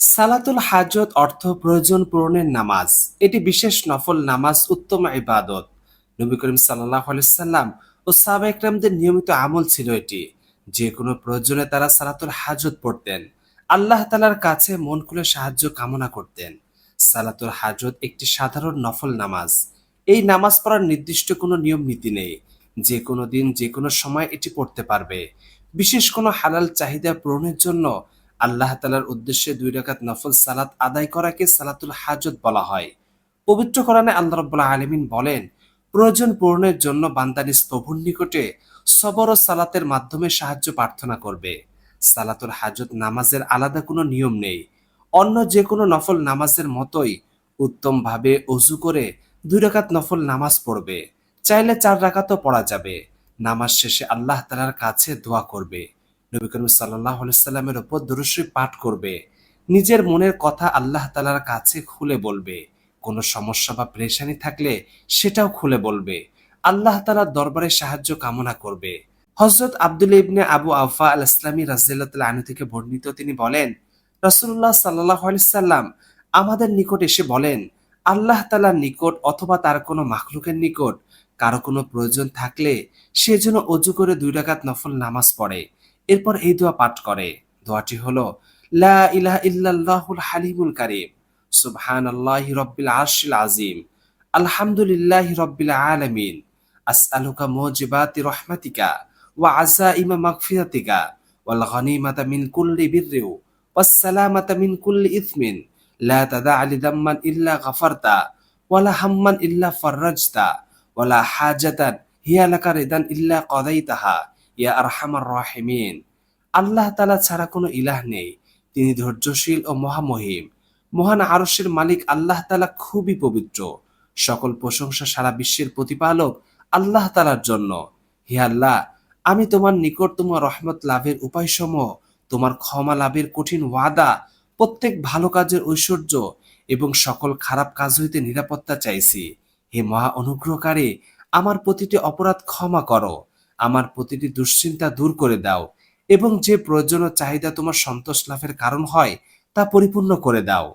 সালাতুল হাজত অর্থ প্রয়োজন পূরণের নামাজ। এটি বিশেষ নফল নামাজ, উত্তম ইবাদত। নবী করিম সাল্লাহ সাল্লাম ও সাহাবা একরামদের নিয়মিত আমল ছিল এটি। যে কোনো প্রয়োজনে তারা সালাতুল হাজত পড়তেন। আল্লাহ তালার কাছে মন খুলে সাহায্য কামনা করতেন। সালাতুল হাজত একটি সাধারণ নফল নামাজ। এই নামাজ পড়ার নির্দিষ্ট কোনো নিয়ম নীতি নেই। যে কোনো দিন, যে কোনো সময় এটি পড়তে পারবে। বিশেষ কোনো হালাল চাহিদা পূরণের জন্য আল্লাহ তালার উদ্দেশ্যে দুই রাকাত নফল সালাত আদায় করাকে সালাতুল হাজত বলা হয়। পবিত্র কোরআনে আল্লাহ রব্বুল্লাহ আলমিন বলেন, প্রয়োজন পূরণের জন্য বান্দানিস প্রভুর নিকটে সবর সালাতের মাধ্যমে সাহায্য প্রার্থনা করবে। সালাতুল হাজত নামাজের আলাদা কোনো নিয়ম নেই। অন্য যে কোনো নফল নামাজের মতোই উত্তমভাবে অজু করে দুই রাকাত নফল নামাজ পড়বে। চাইলে চার রাকাতও পড়া যাবে। নামাজ শেষে আল্লাহ তালার কাছে দোয়া করবে। নবী করিম সাল্লাহ সাল্লামের ওপর দুরুশ্রী পাঠ করবে। নিজের মনের কথা আল্লাহ তালার কাছে খুলে বলবে। কোনো সমস্যা বা প্রেশানি থাকলে সেটাও খুলে বলবে। আল্লাহ তালার দরবারে সাহায্য কামনা করবে। হজরত আব্দুল ইবনে আবু আফা আল ইসলামী রাজিয়াল্লাহ আনু থেকে বর্ণিত তিনি বলেন রসুল্লাহ সাল্লাহ সাল্লাম আমাদের নিকট এসে বলেন, আল্লাহ তালার নিকট অথবা তার কোনো মাখলুকের নিকট কারও কোনো প্রয়োজন থাকলে সে যেন অজু করে দুই রাকাত নফল নামাজ পড়ে। এরপর এই দোয়া পাঠ করে। দোয়াটি হলো, লা ইলাহা ইল্লাল্লাহুল হালিমুল কারীম, সুবহানাল্লাহি রাব্বিল আরশিল আযীম, আলহামদুলিল্লাহি রাব্বিল আলামিন, আসআলুকা মুজিবাতি রাহমাতিকা ওয়া আযাইমা মাগফিরাতিকা ওয়াল গনিমাতা মিন কুল্লি বিররি ওয়াস সালামাতা মিন কুল্লি ইথমিন লা তাদা লি দাম্মান ইল্লা গাফারতা ওয়ালা হাম্মান ইল্লা ফাররাজতা ওয়ালা হাজাতান, হিয়া লাকা রিদান ইল্লা কাদাইতাহা ইয়া আরহামার রাহিমিন, আল্লাহ তালা ছাড়া কোনো ইলাহ নেই। তিনি ধৈর্যশীল ও মহামহিম। মহান আরশের মালিক আল্লাহ তালা খুবই পবিত্র। সকল প্রশংসা সারা বিশ্বের প্রতিপালক আল্লাহ তালার জন্য। হে আল্লাহ, আমি তোমার নিকট তোমার রহমত লাভের উপায়সমূহ, তোমার ক্ষমা লাভের কঠিন ওয়াদা, প্রত্যেক ভালো কাজের ঐশ্বর্য এবং সকল খারাপ কাজ হইতে নিরাপত্তা চাইছি। হে মহা অনুগ্রহকারী, আমার প্রতিটি অপরাধ ক্ষমা করো। আমার প্রতিটি দুশ্চিন্তা দূর করে দাও এবং যে প্রয়োজন চাহিদা তোমার সন্তোষ লাভের কারণ হয়, তা পরিপূর্ণ করে দাও।